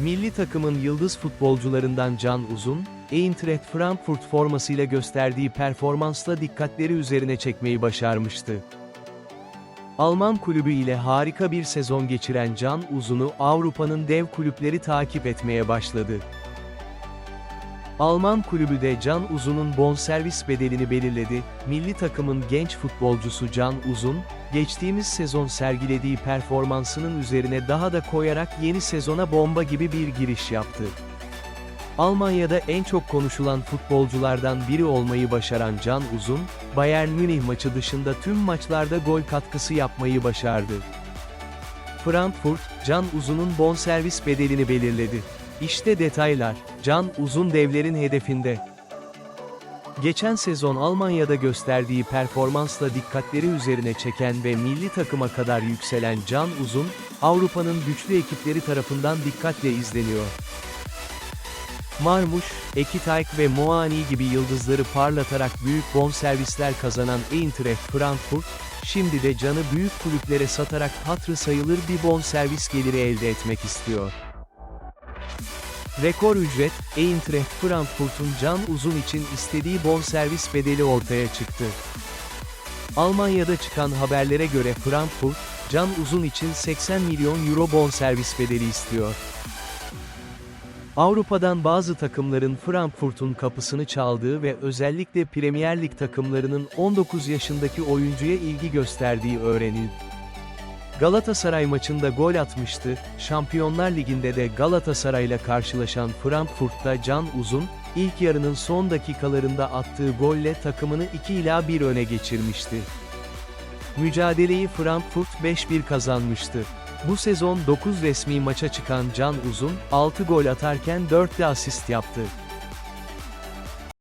Milli takımın yıldız futbolcularından Can Uzun, Eintracht Frankfurt formasıyla gösterdiği performansla dikkatleri üzerine çekmeyi başarmıştı. Alman kulübü ile harika bir sezon geçiren Can Uzun'u Avrupa'nın dev kulüpleri takip etmeye başladı. Alman kulübü de Can Uzun'un bonservis bedelini belirledi. Milli takımın genç futbolcusu Can Uzun, geçtiğimiz sezon sergilediği performansının üzerine daha da koyarak yeni sezona bomba gibi bir giriş yaptı. Almanya'da en çok konuşulan futbolculardan biri olmayı başaran Can Uzun, Bayern Münih maçı dışında tüm maçlarda gol katkısı yapmayı başardı. Frankfurt, Can Uzun'un bonservis bedelini belirledi. İşte detaylar, Can Uzun devlerin hedefinde. Geçen sezon Almanya'da gösterdiği performansla dikkatleri üzerine çeken ve milli takıma kadar yükselen Can Uzun, Avrupa'nın güçlü ekipleri tarafından dikkatle izleniyor. Marmuş, Ekitayk ve Moani gibi yıldızları parlatarak büyük bonservisler kazanan Eintracht Frankfurt, şimdi de canı büyük kulüplere satarak hatırı sayılır bir bonservis geliri elde etmek istiyor. Rekor ücret, Eintracht Frankfurt'un Can Uzun için istediği bonservis bedeli ortaya çıktı. Almanya'da çıkan haberlere göre Frankfurt, Can Uzun için 80 milyon euro bonservis bedeli istiyor. Avrupa'dan bazı takımların Frankfurt'un kapısını çaldığı ve özellikle Premier Lig takımlarının 19 yaşındaki oyuncuya ilgi gösterdiği öğrenildi. Galatasaray maçında gol atmıştı, Şampiyonlar Ligi'nde de Galatasaray'la karşılaşan Frankfurt'ta Can Uzun, ilk yarının son dakikalarında attığı golle takımını 2 ila 1 öne geçirmişti. Mücadeleyi Frankfurt 5-1 kazanmıştı. Bu sezon 9 resmi maça çıkan Can Uzun, 6 gol atarken 4 de asist yaptı.